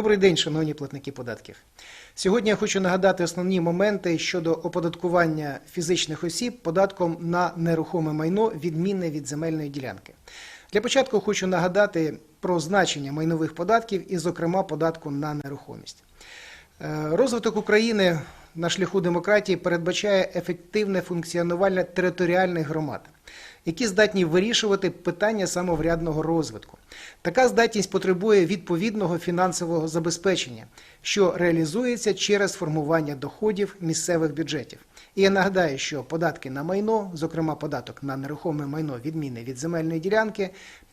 Добрий день, шановні платники податків. Сьогодні я хочу нагадати основні моменти щодо оподаткування фізичних осіб податком на нерухоме майно, відмінне від земельної ділянки. Для початку хочу нагадати про значення майнових податків і, зокрема, податку на нерухомість. Е, Розвиток України на шляху демократії передбачає ефективне функціонування територіальних громад, які здатні вирішувати питання самоврядного розвитку. Така здатність потребує відповідного фінансового забезпечення, що реалізується через формування доходів місцевих бюджетів. І я нагадаю, що податки на майно, зокрема податок на нерухоме майно, відмінне від земельної ділянки,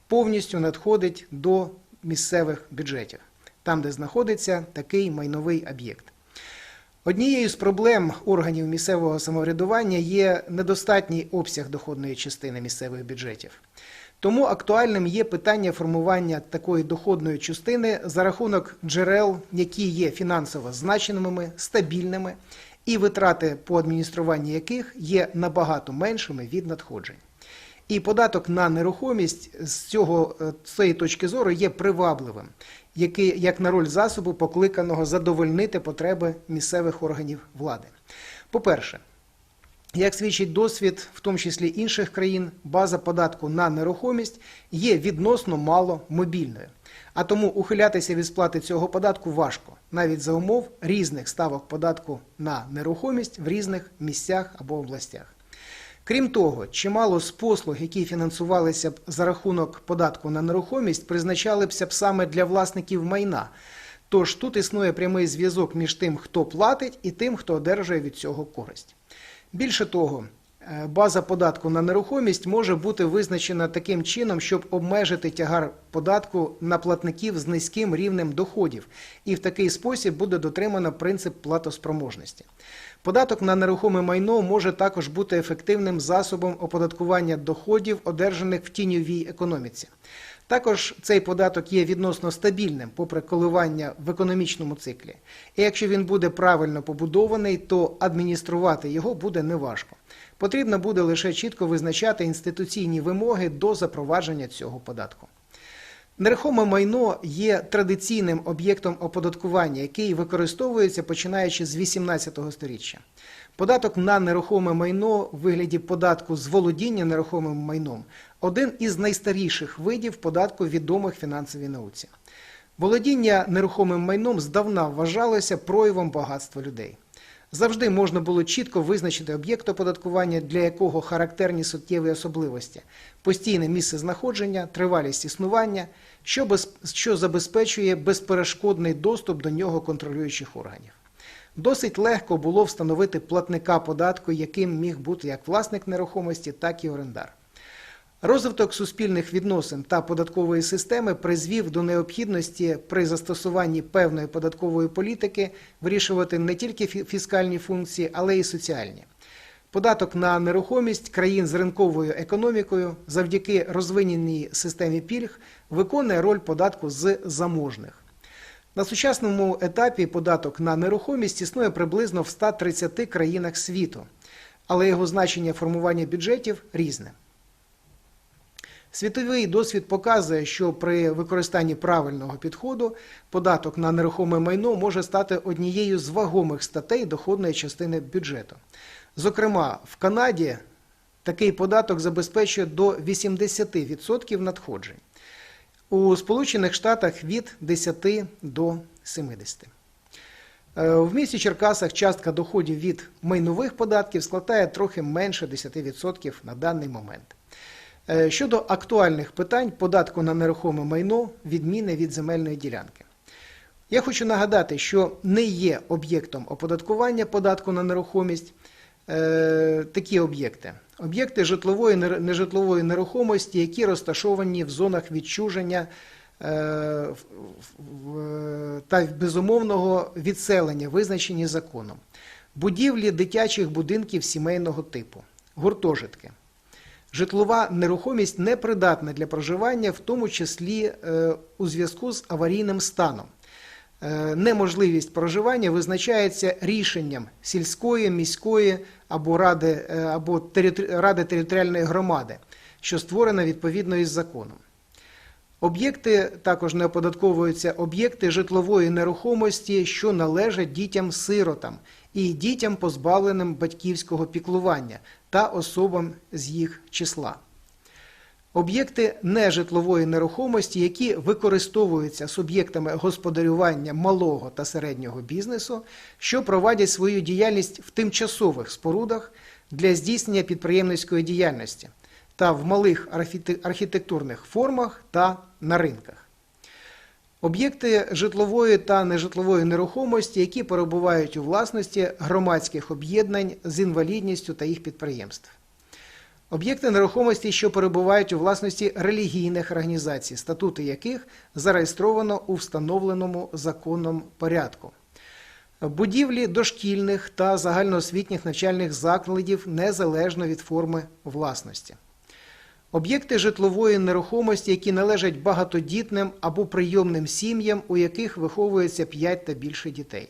повністю надходить до місцевих бюджетів, там, де знаходиться такий майновий об'єкт. Однією з проблем органів місцевого самоврядування є недостатній обсяг доходної частини місцевих бюджетів. Тому актуальним є питання формування такої доходної частини за рахунок джерел, які є фінансово значеними, стабільними, і витрати по адмініструванню яких є набагато меншими від надходжень. І податок на нерухомість з цього е, з цієї точки зору є привабливим, який як на роль засобу покликаного задовольнити потреби місцевих органів влади. По-перше, як свідчить досвід, в тому числі інших країн, база податку на нерухомість є відносно мало мобільною. А тому ухилятися від сплати цього податку важко, навіть за умов різних ставок податку на нерухомість в різних місцях або областях. Крім того, чимало з послуг, які фінансувалися б за рахунок податку на нерухомість, призначалися б саме для власників майна. Тож тут існує прямий зв'язок між тим, хто платить, і тим, хто одержує від цього користь. Більше того, база податку на нерухомість може бути визначена таким чином, щоб обмежити тягар податку на платників з низьким рівнем доходів, і в такий спосіб буде дотримано принцип платоспроможності. Податок на нерухоме майно може також бути ефективним засобом оподаткування доходів, одержаних в тіньовій економіці. Також цей податок є відносно стабільним, попри коливання в економічному циклі. І якщо він буде правильно побудований, то адмініструвати його буде неважко. Потрібно буде лише чітко визначати інституційні вимоги до запровадження цього податку. Нерухоме майно є традиційним об'єктом оподаткування, який використовується починаючи з 18 століття. Податок на нерухоме майно в вигляді податку з володіння нерухомим майном один із найстаріших видів податку відомих фінансовій науці. Володіння нерухомим майном здавна вважалося проявом багатства людей. Завжди можна було чітко визначити об'єкт оподаткування, для якого характерні суттєві особливості, постійне місце знаходження, тривалість існування, що, без, що забезпечує безперешкодний доступ до нього контролюючих органів. Досить легко було встановити платника податку, яким міг бути як власник нерухомості, так і орендар. Розвиток суспільних відносин та податкової системи призвів до необхідності при застосуванні певної податкової політики вирішувати не тільки фіскальні функції, але й соціальні. Податок на нерухомість країн з ринковою економікою завдяки розвиненій системі пільг виконує роль податку з заможних. На сучасному етапі податок на нерухомість існує приблизно в 130 країнах світу, але його значення формування бюджетів різне. Світовий досвід показує, що при використанні правильного підходу податок на нерухоме майно може стати однією з вагомих статей доходної частини бюджету. Зокрема, в Канаді такий податок забезпечує до 80% надходжень. У Сполучених Штатах від 10 до 70. Е, В місті Черкасах частка доходів від майнових податків складає трохи менше 10% на даний момент. Е, Щодо актуальних питань податку на нерухоме майно, відміни від земельної ділянки. Я хочу нагадати, що не є об'єктом оподаткування податку на нерухомість е, такі об'єкти. Об'єкти житлової нежитлової нерухомості, які розташовані в зонах відчуження е, та безумовного відселення, визначені законом. Будівлі дитячих будинків сімейного типу, гуртожитки. Житлова нерухомість непридатна для проживання, в тому числі е, у зв'язку з аварійним станом. Е, Неможливість проживання визначається рішенням сільської, міської або ради, е, або ради територіальної громади, що створена відповідно із законом. Об'єкти також не оподатковуються об'єкти житлової нерухомості, що належать дітям-сиротам і дітям, позбавленим батьківського піклування та особам з їх числа. Об'єкти нежитлової нерухомості, які використовуються суб'єктами господарювання малого та середнього бізнесу, що проводять свою діяльність в тимчасових спорудах для здійснення підприємницької діяльності та в малих архітектурних формах та на ринках. Об'єкти житлової та нежитлової нерухомості, які перебувають у власності громадських об'єднань з інвалідністю та їх підприємств. Об'єкти нерухомості, що перебувають у власності релігійних організацій, статути яких зареєстровано у встановленому законом порядку. Будівлі дошкільних та загальноосвітніх навчальних закладів незалежно від форми власності. Об'єкти житлової нерухомості, які належать багатодітним або прийомним сім'ям, у яких виховується 5 та більше дітей.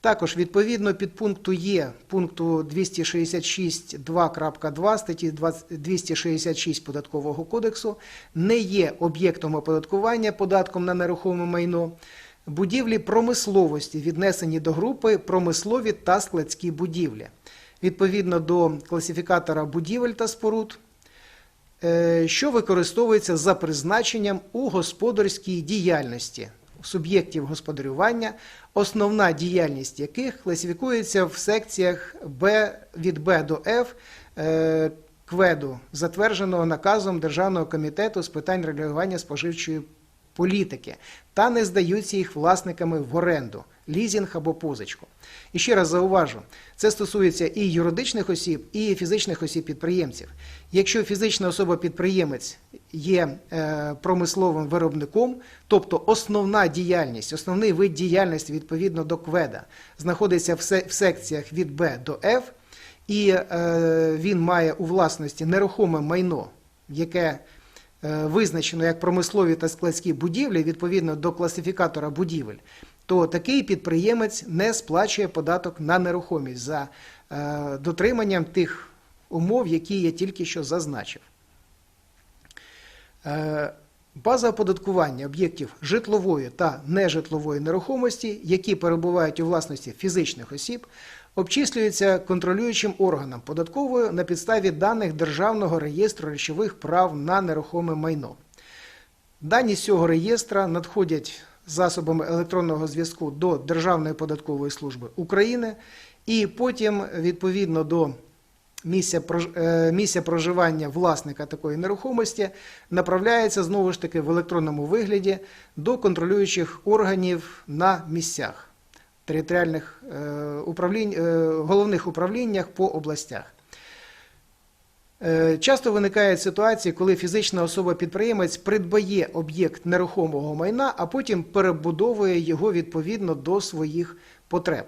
Також відповідно під пункту Є пункту 266.2.2 статті 266 Податкового кодексу не є об'єктом оподаткування податком на нерухоме майно. Будівлі промисловості віднесені до групи промислові та складські будівлі. Відповідно до класифікатора будівель та споруд, е, що використовується за призначенням у господарській діяльності? Суб'єктів господарювання, основна діяльність яких класифікується в секціях Б від Б до Ф е, кведу, затвердженого наказом Державного комітету з питань регулювання споживчої політики, та не здаються їх власниками в оренду, лізінг або позичку. І ще раз зауважу, це стосується і юридичних осіб, і фізичних осіб підприємців. Якщо фізична особа-підприємець є е, промисловим виробником, тобто основна діяльність, основний вид діяльності відповідно до КВЕДа знаходиться в секціях від Б до Ф, і е, він має у власності нерухоме майно, яке е, визначено як промислові та складські будівлі відповідно до класифікатора будівель, то такий підприємець не сплачує податок на нерухомість за е, дотриманням тих умов, які я тільки що зазначив. Е, База оподаткування об'єктів житлової та нежитлової нерухомості, які перебувають у власності фізичних осіб, обчислюється контролюючим органом податковою на підставі даних Державного реєстру речових прав на нерухоме майно. Дані з цього реєстра надходять засобами електронного зв'язку до Державної податкової служби України, і потім, відповідно до е, місця проживання власника такої нерухомості, направляється знову ж таки в електронному вигляді до контролюючих органів на місцях територіальних е, е, головних управліннях по областях. Е, Часто виникають ситуації, коли фізична особа-підприємець придбає об'єкт нерухомого майна, а потім перебудовує його відповідно до своїх потреб.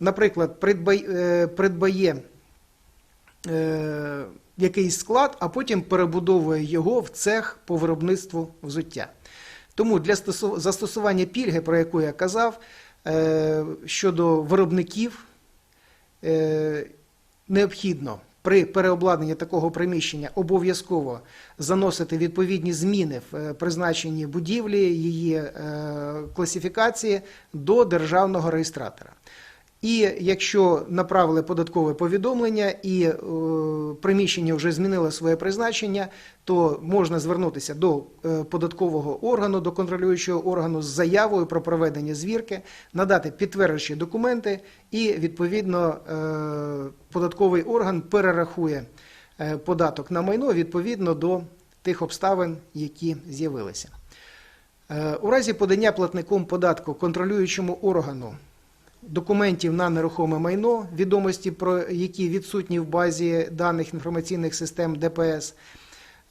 Наприклад, е, придбає е, якийсь склад, а потім перебудовує його в цех по виробництву взуття. Тому для застосування пільги, про яку я казав, щодо виробників необхідно при переобладнанні такого приміщення обов'язково заносити відповідні зміни в е, призначенні будівлі, її е, класифікації до державного реєстратора. І якщо направили податкове повідомлення і е, приміщення вже змінило своє призначення, то можна звернутися до е, податкового органу, до контролюючого органу з заявою про проведення звірки, надати підтверджуючі документи, і відповідно е, податковий орган перерахує е, податок на майно відповідно до тих обставин, які з'явилися. Е, У разі подання платником податку контролюючому органу документів на нерухоме майно, відомості про які відсутні в базі даних інформаційних систем ДПС,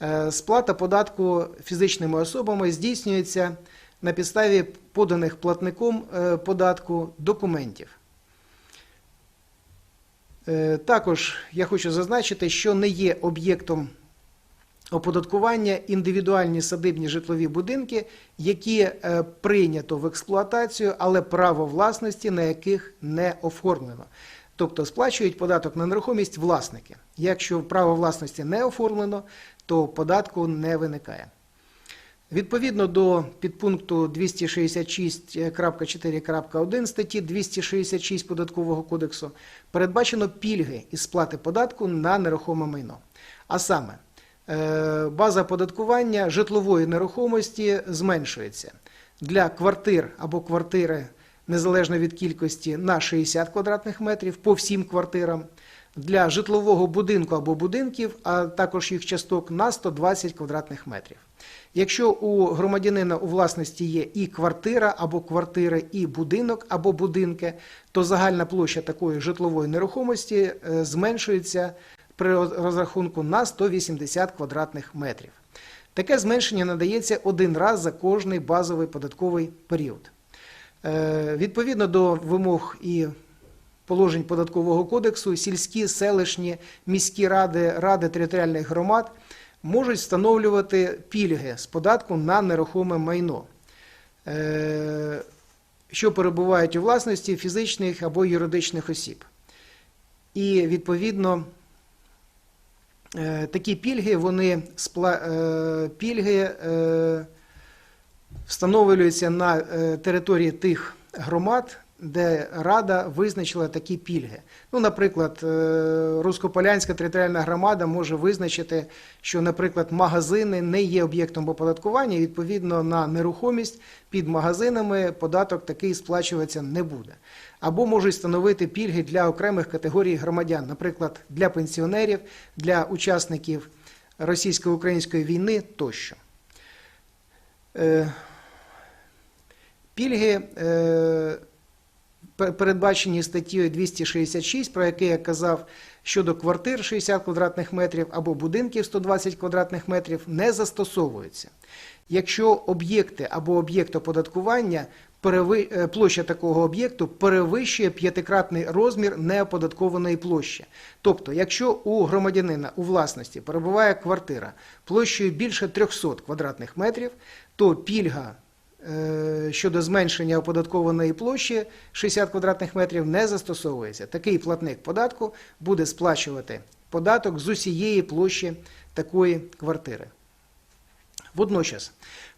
е, сплата податку фізичними особами здійснюється на підставі поданих платником е, податку документів. Е, Також я хочу зазначити, що не є об'єктом оподаткування індивідуальні садибні житлові будинки, які е, прийнято в експлуатацію, але право власності на яких не оформлено. Тобто сплачують податок на нерухомість власники. Якщо право власності не оформлено, то податку не виникає. Відповідно до підпункту 266.4.1 статті 266 Податкового кодексу передбачено пільги із сплати податку на нерухоме майно. А саме, база оподаткування житлової нерухомості зменшується для квартир або квартири незалежно від кількості на 60 квадратних метрів по всім квартирам, для житлового будинку або будинків, а також їх часток на 120 квадратних метрів. Якщо у громадянина у власності є і квартира, або квартири, і будинок, або будинки, то загальна площа такої житлової нерухомості е, зменшується при розрахунку на 180 квадратних метрів. Таке зменшення надається один раз за кожний базовий податковий період. Е, Відповідно до вимог і положень податкового кодексу, сільські, селищні, міські ради, ради територіальних громад можуть встановлювати пільги з податку на нерухоме майно, е, що перебувають у власності фізичних або юридичних осіб. І відповідно. Е, Такі пільги, вони е, пільги е, встановлюються на території тих громад, де Рада визначила такі пільги. Ну, наприклад, е, Руськополянська територіальна громада може визначити, що, наприклад, магазини не є об'єктом оподаткування, і, відповідно на нерухомість під магазинами податок такий сплачуватися не буде. Або можуть встановити пільги для окремих категорій громадян, наприклад, для пенсіонерів, для учасників російсько-української війни тощо. Е, Пільги е, передбачені статтєю 266, про яке я казав, щодо квартир 60 квадратних метрів або будинків 120 квадратних метрів, не застосовуються. Якщо об'єкти або об'єкт оподаткування е, площа такого об'єкту перевищує п'ятикратний розмір неоподаткованої площі. Тобто, якщо у громадянина у власності перебуває квартира площею більше 300 квадратних метрів, то пільга щодо зменшення оподаткованої площі 60 квадратних метрів не застосовується. Такий платник податку буде сплачувати податок з усієї площі такої квартири. Водночас,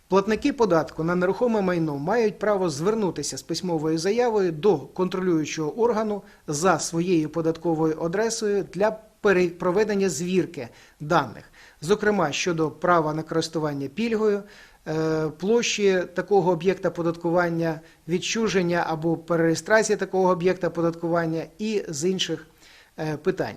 платники податку на нерухоме майно мають право звернутися з письмовою заявою до контролюючого органу за своєю податковою адресою для проведення звірки даних, зокрема щодо права на користування пільгою, е, площі такого об'єкта податкування, відчуження або перереєстрації такого об'єкта податкування і з інших е, питань.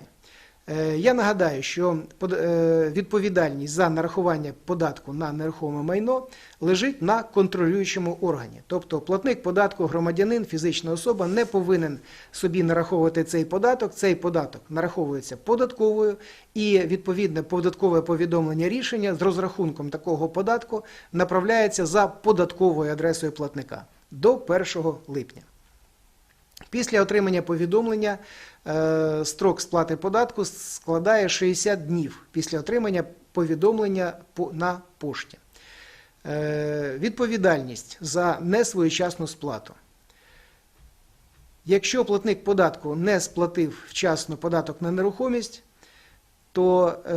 Е, Я нагадаю, що е, відповідальність за нарахування податку на нерухоме майно лежить на контролюючому органі. Тобто платник податку громадянин, фізична особа не повинен собі нараховувати цей податок. Цей податок нараховується податковою і відповідне податкове повідомлення рішення з розрахунком такого податку направляється за податковою адресою платника до 1 липня. Після отримання повідомлення строк сплати податку складає 60 днів після отримання повідомлення на пошті. Е, Відповідальність за несвоєчасну сплату. Якщо платник податку не сплатив вчасно податок на нерухомість, то е,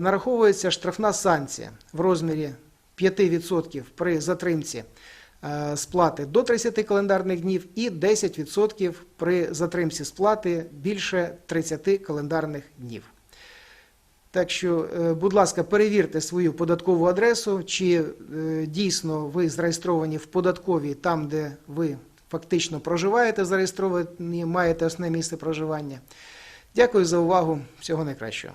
нараховується штрафна санкція в розмірі 5% при затримці е, сплати до 30 календарних днів і 10% при затримці сплати більше 30 календарних днів. Так що, е, будь ласка, перевірте свою податкову адресу, чи е, дійсно ви зареєстровані в податковій там, де ви фактично проживаєте, зареєстровані, маєте основне місце проживання. Дякую за увагу. Всього найкращого.